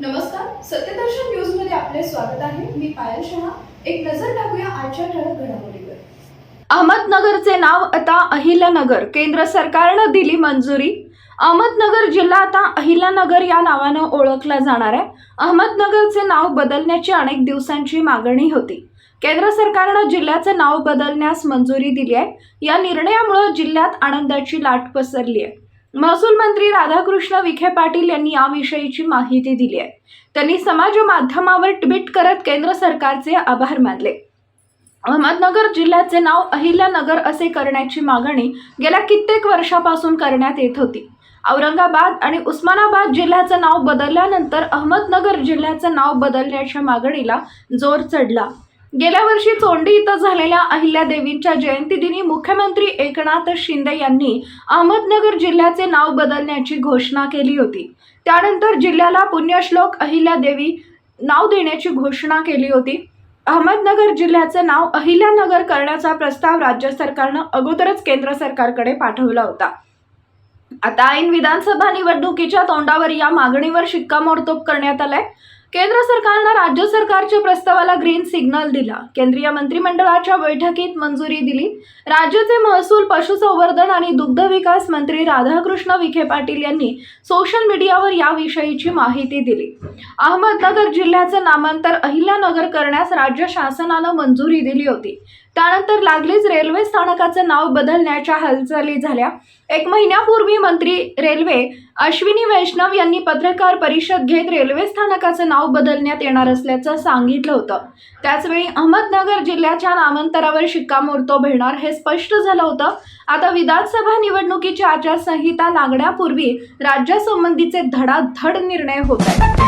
नमस्कार सत्यदर्शन न्यूजमध्ये आपले स्वागत आहे. मी पायल शहा. एक नजर टाकूया आजच्या ठळक घडामोडीवर. अहमदनगरचे नाव आता अहिल्यानगर. केंद्र सरकारनं दिली मंजुरी. अहमदनगर जिल्हा आता अहिल्यानगर या नावानं ओळखला जाणार आहे. अहमदनगरचे नाव बदलण्याची अनेक दिवसांची मागणी होती. केंद्र सरकारनं जिल्ह्याचं नाव बदलण्यास मंजुरी दिली आहे. या निर्णयामुळे जिल्ह्यात आनंदाची लाट पसरली आहे. महसूल मंत्री राधाकृष्ण विखे पाटील यांनी याविषयीची माहिती दिली आहे. त्यांनी समाज माध्यमावर ट्विट करत केंद्र सरकारचे आभार मानले. अहमदनगर जिल्ह्याचे नाव अहिल्यानगर असे करण्याची मागणी गेल्या कित्येक वर्षापासून करण्यात येत होती. औरंगाबाद आणि उस्मानाबाद जिल्ह्याचं नाव बदलल्यानंतर अहमदनगर जिल्ह्याचं नाव बदलण्याच्या मागणीला जोर चढला. गेल्या वर्षी चोंडी इथं झालेल्या अहिल्यादेवींच्या जयंतीदिनी मुख्यमंत्री एकनाथ शिंदे यांनी अहमदनगर जिल्ह्याचे नाव बदलण्याची घोषणा केली होती. त्यानंतर जिल्ह्याला पुण्यश्लोक अहिल्यादेवी नाव देण्याची घोषणा केली होती. अहमदनगर जिल्ह्याचं नाव अहिल्यानगर करण्याचा प्रस्ताव राज्य सरकारनं अगोदरच केंद्र सरकारकडे पाठवला होता. आता ऐन विधानसभा निवडणुकीच्या तोंडावर या मागणीवर शिक्कामोर्तब करण्यात आलाय. केंद्र सरकारनं राज्य सरकारच्या प्रस्तावाला ग्रीन सिग्नल दिला. केंद्रीय मंत्रिमंडळाच्या बैठकीत मंजुरी दिली. राज्याचे महसूल पशुसंवर्धन आणि दुग्ध विकास मंत्री राधाकृष्ण विखे पाटील यांनी सोशल मीडियावर याविषयीची माहिती दिली. अहमदनगर जिल्ह्याचं नामांतर अहिल्यानगर करण्यास राज्य शासनानं मंजुरी दिली होती. त्यानंतर लागलीच रेल्वे स्थानकाचं नाव बदलण्याच्या हालचाली झाल्या. एक महिन्यापूर्वी मंत्री रेल्वे अश्विनी वैष्णव यांनी पत्रकार परिषद घेत रेल्वे स्थानकाचं नाव बदलण्यात येणार असल्याचं सांगितलं होतं. त्याचवेळी अहमदनगर जिल्ह्याच्या नामांतरावर शिक्कामोर्तब होणार हे स्पष्ट झालं होतं. आता विधानसभा निवडणुकीची आचारसंहिता लागण्यापूर्वी राज्यासंबंधीचे धडाधड निर्णय होत आहेत.